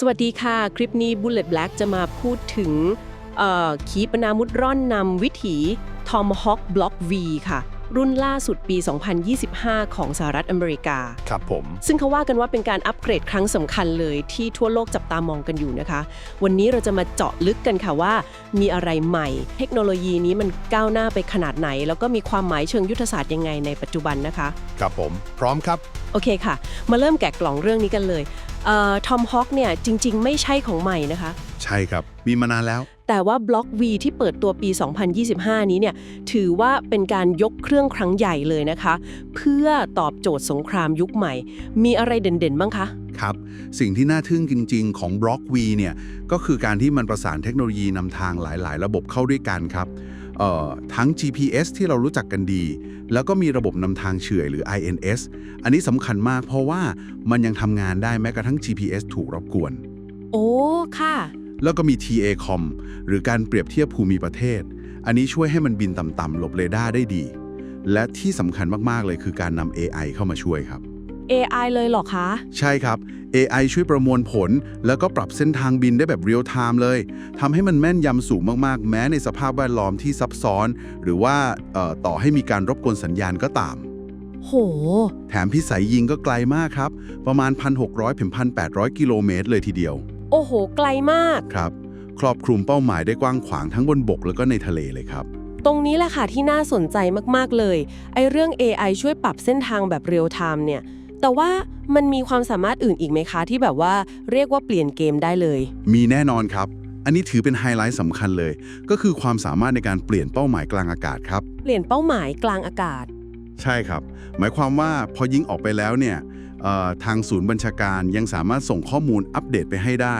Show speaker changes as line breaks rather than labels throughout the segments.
สวัสดีค่ะ คลิปนี้ Bullet Black จะมาพูดถึงขีปนาวุธร่อนนำวิถี Tomahawk Block V ค่ะ รุ่นล่าสุดปี 2025 ของสหรัฐอเมริกา
ครับผม
ซึ่งเขาว่ากันว่าเป็นการอัปเกรดครั้งสำคัญเลยที่ทั่วโลกจับตามองกันอยู่นะคะ วันนี้เราจะมาเจาะลึกกันค่ะว่า มีอะไรใหม่ เทคโนโลยีนี้มันก้าวหน้าไปขนาดไหน แล้วก็มีความหมายเชิงยุทธศาสตร์ยังไงในปัจจุบันนะคะ
ครับผม พร้อมครับ
โอเคค่ะ มาเริ่มแกะกล่องเรื่องนี้กันเลยทอมฮอคเนี่ยจริง ๆ ไม่ใช่ของใหม่นะคะ
ใช่ครับ มีมานานแล้ว
แต่ว่าบล็อก V ที่เปิดตัวปี 2025 นี้เนี่ยถือว่าเป็นการยกเครื่องครั้งใหญ่เลยนะคะ เพื่อตอบโจทย์สงครามยุคใหม่ มีอะไรเด่นๆบ้างคะ
ครับ สิ่งที่น่าทึ่งจริง ๆ ของ Block V เนี่ยก็คือการที่มันประสานเทคโนโลยีนำทางหลาย ๆ ระบบเข้าด้วยกันครับเอ่อทั้ง GPS ที่เรารู้จักกันดี แล้วก็มีระบบนำทางเฉื่อยหรือ INS อันนี้สำคัญมากเพราะว่ามันยังทำงานได้แม้กระทั่ง GPS ถูกรบกวน
โอ้ ค่ะ
แล้วก็มี TACOM หรือการเปรียบเทียบภูมิประเทศ อันนี้ช่วยให้มันบินต่ำๆหลบเรดาร์ได้ดี และที่สำคัญมากๆเลยคือการนำ AI เข้ามาช่วยครับ
AI เลยเหรอคะ
ใช่ครับ AI ช่วยประมวลผล แล้วก็ปรับเส้นทางบินได้แบบเรียลไทม์เลยทำให้มันแม่นยำสูงมากๆ แม้ในสภาพแวดล้อมที่ซับซ้อน หรือว่าเอ่อต่อให้มีการรบกวนสัญญาณก็ตาม
โห
แถมพิสัยยิงก็ไกลมากครับ ประมาณ 1,600ถึง1,800 กิโลเมตรเลยทีเดียว
โอ้โห ไกลมาก
ครับ ครอบคลุมเป้าหมายได้กว้างขวางทั้งบนบกแล้วก็ในทะเลเลยครับ
ตรงนี้แหละค่ะที่น่าสนใจมากๆเลย ไอ้เรื่อง AI ช่วยปรับเส้นทางแบบเรียลไทม์เนี่ย แต่ว่ามันมีความสามารถอื่นอีกไหมคะ ที่แบบว่าเรียกว่าเปลี่ยนเกมได้เลย
มีแน่นอนครับ อันนี้ถือเป็นไฮไลท์สำคัญเลย ก็คือความสามารถในการเปลี่ยนเป้าหมายกลางอากาศครับ
เปลี่ยนเป้าหมายกลางอากาศ
ใช่ครับ หมายความว่าพอยิงออกไปแล้วเนี่ยเอ่อ ทางศูนย์บัญชาการยังสามารถส่งข้อมูลอัปเดตไปให้ได้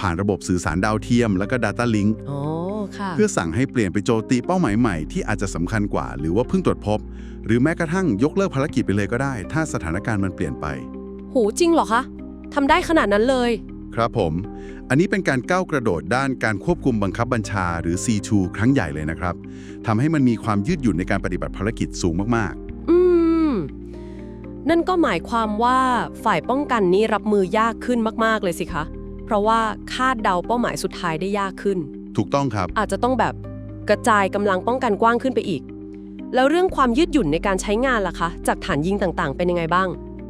ผ่านระบบสื่อสารดาวเทียม แล้วก็ Data Link
อ๋อค่ะ
เพื่อสั่งให้เปลี่ยนไปโจมตีเป้าหมายใหม่ที่อาจจะสำคัญกว่า หรือว่าเพิ่งตรวจพบ หรือแม้กระทั่งยกเลิกภารกิจไปเลยก็ได้ ถ้าสถานการณ์มันเปลี่ยนไป
หูจริงเหรอคะทำได้ขนาดนั้นเลย
ครับผม อันนี้เป็นการก้าวกระโดดด้านการควบคุมบังคับบัญชาหรือ C2 ครั้งใหญ่เลยนะครับทำให้มันมีความยืดหยุ่นในการปฏิบัติภารกิจสูงมาก
อืม นั่นก็หมายความว่าฝ่ายป้องกันนี่รับมือยากขึ้นมากๆเลยสิคะ เพราะว่าคาดเดาเป้าหมายสุดท้ายได้ยากขึ้น
ๆถูกต้องครับ
อาจจะต้องแบบกระจายกำลังป้องกันกว้างขึ้นไปอีก แล้วเรื่องความยืดหยุ่นในการใช้งานล่ะคะ จากฐานยิงต่างๆ เป็นยังไงบ้าง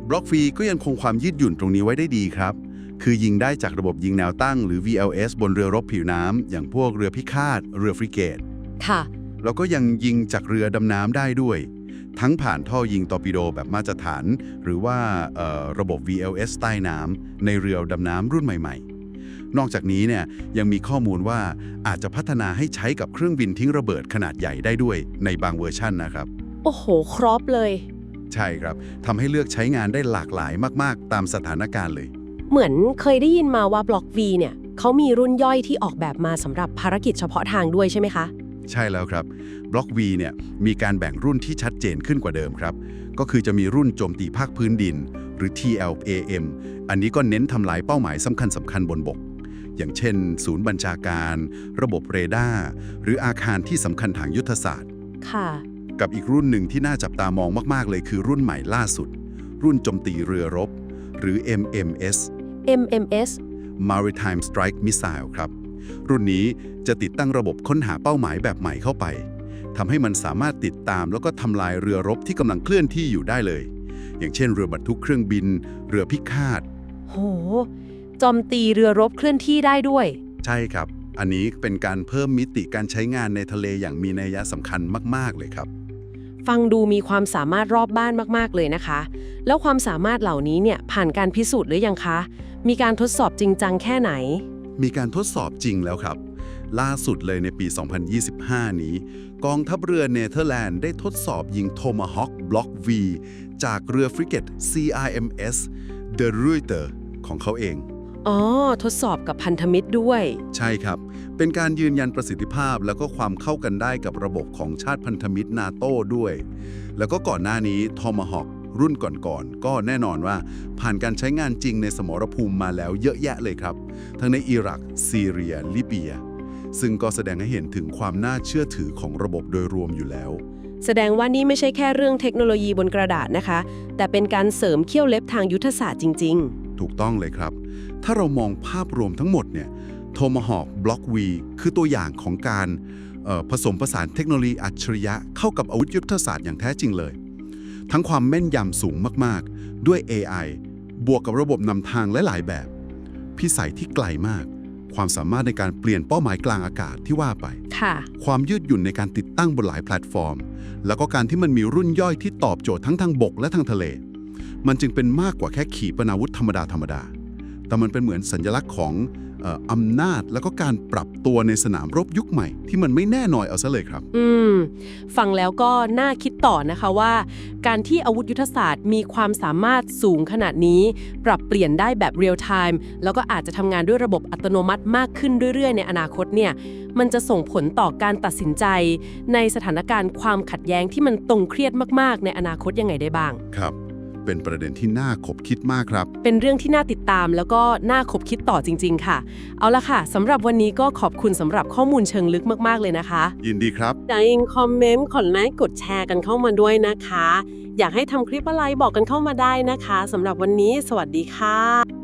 บล็อกฟรีก็ยังคงความยืดหยุ่นตรงนี้ไว้ได้ดีครับ คือยิงได้จากระบบยิงแนวตั้งหรือ VLS บนเรือรบผิวน้ำอย่างพวกเรือพิฆาต เรือฟริเกต
ค่ะ
แล้วก็ยังยิงจากเรือดำน้ำได้ด้วย ทั้งผ่านท่อยิงตอร์ปิโดแบบมาตรฐาน หรือว่าเอ่อระบบ VLS ใต้น้ำในเรือดำน้ำรุ่นใหม่ ๆ นอกจากนี้เนี่ยยังมีข้อมูลว่าอาจจะพัฒนาให้ใช้กับเครื่องบินทิ้งระเบิดขนาดใหญ่ได้ด้วยในบางเวอร์ชั่นนะครับ
โอ้โห ครบเลย
ใช่ครับทำให้เลือกใช้งานได้หลากหลายมากๆ ตามสถานการณ์เลย
เหมือนเคยได้ยินมาว่าบล็อก V เนี่ยเขามีรุ่นย่อยที่ออกแบบมาสำหรับภารกิจเฉพาะทางด้วยใช่ไหมคะ
ใช่แล้วครับบล็อก V เนี่ยมีการแบ่งรุ่นที่ชัดเจนขึ้นกว่าเดิมครับ ก็คือจะมีรุ่นโจมตีภาคพื้นดิน หรือ TLAM อันนี้ก็เน้นทำลายเป้าหมายสำคัญสำคัญบนบก อย่างเช่น ศูนย์บัญชาการ ระบบเรดาร์หรืออาคารที่สำคัญทางยุทธศาสตร์
ค่ะ
กับอีกรุ่นหนึ่งที่น่าจับตามองมาก ๆ เลยคือรุ่นใหม่ล่าสุด รุ่นโจมตีเรือรบ หรือ MMS
MMS
Maritime Strike Missile ครับ รุ่นนี้จะติดตั้งระบบค้นหาเป้าหมายแบบใหม่เข้าไปทำให้มันสามารถติดตามแล้วก็ทำลายเรือรบที่กำลังเคลื่อนที่อยู่ได้เลย อย่างเช่น เรือบรรทุกเครื่องบิน เรือพิฆาต
โห จอมตีเรือรบเคลื่อนที่ได้ด้วย
ใช่ครับ อันนี้เป็นการเพิ่มมิติการใช้งานในทะเลอย่างมีนัยสำคัญมาก ๆ เลยครับ
ฟังดูมีความสามารถรอบบ้านมากๆเลยนะคะ แล้วความสามารถเหล่านี้เนี่ยผ่านการพิสูจน์หรือยังคะ มีการทดสอบจริงจังแค่ไหน
มีการทดสอบจริงแล้วครับ ล่าสุดเลยในปี 2025 นี้ กองทัพเรือเนเธอร์แลนด์ได้ทดสอบยิงโทมาฮอ k บล็อก V จากเรือฟริเกต CIMS The Ruyter ของเขาเอง
อ๋อ ทดสอบกับพันธมิตรด้วย
ใช่ครับ เป็นการยืนยันประสิทธิภาพแล้วก็ความเข้ากันได้กับระบบของชาติพันธมิตรนาโต้ด้วย แล้วก็ก่อนหน้านี้ทอม h a ฮ k รุ่นก่อนๆ ก็แน่นอนว่าผ่านการใช้งานจริงในสมรภูมิมาแล้วเยอะแยะเลยครับ ทั้งในอิรัก ซีเรีย ลิเบีย ซึ่งก็แสดงให้เห็นถึงความน่าเชื่อถือของระบบโดยรวมอยู่แล้ว
แสดงว่านี่ไม่ใช่แค่เรื่องเทคโนโลยีบนกระดาษนะคะ แต่เป็นการเสริมเขี้ยวเล็บทางยุทธศาสตร์จริง
ถูกต้องเลยครับ ถ้าเรามองภาพรวมทั้งหมดเนี่ย Tomahawk Block V คือตัวอย่างของการเอ่อผสมผสานเทคโนโลยีอัจฉริยะเข้ากับอาวุธยุทโธศาสตร์อย่างแท้จริงเลย ทั้งความแม่นยำสูงมากๆ ด้วย AI บวกกับระบบนำทางหลายๆแบบ พิสัยที่ไกลมาก ความสามารถในการเปลี่ยนเป้าหมายกลางอากาศที่ว่าไป
ค่ะ
ความยืดหยุ่นในการติดตั้งบนหลายแพลตฟอร์ม แล้วก็การที่มันมีรุ่นย่อยที่ตอบโจทย์ทั้งทางบกและทางทะเล มันจึงเป็นมากกว่าแค่ขีปนาวุธธรรมดาธรรมดา แต่มันเป็นเหมือนสัญลักษณ์ของเอ่ออำนาจแล้วก็การปรับตัวในสนามรบยุคใหม่ ที่มันไม่แน่นอนเอาซะเลยครับ
อืม ฟังแล้วก็น่าคิดต่อนะคะว่า การที่อาวุธยุทธศาสตร์มีความสามารถสูงขนาดนี้ ปรับเปลี่ยนได้แบบเรียลไทม์แล้วก็อาจจะทำงานด้วยระบบอัตโนมัติมากขึ้นเรื่อยๆ ในอนาคตเนี่ย มันจะส่งผลต่อการตัดสินใจ ในสถานการณ์ความขัดแย้งที่มันตรงเครียดมากๆ ในอนาคตยังไงได้บ้าง
ครับ เป็นประเด็นที่น่าขบคิดมากครับ
เป็นเรื่องที่น่าติดตามแล้วก็น่าคบคิดต่อจริง ๆ ค่ะ เอาละค่ะสำหรับวันนี้ก็ขอบคุณสำหรับข้อมูลเชิงลึกมากๆเลยนะคะ
ยินดีครับ
อย่าลืมคอมเมนต์กดไลค์กดแชร์กันเข้ามาด้วยนะคะ อยากให้ทำคลิปอะไรบอกกันเข้ามาได้นะคะสำหรับวันนี้ สวัสดีค่ะ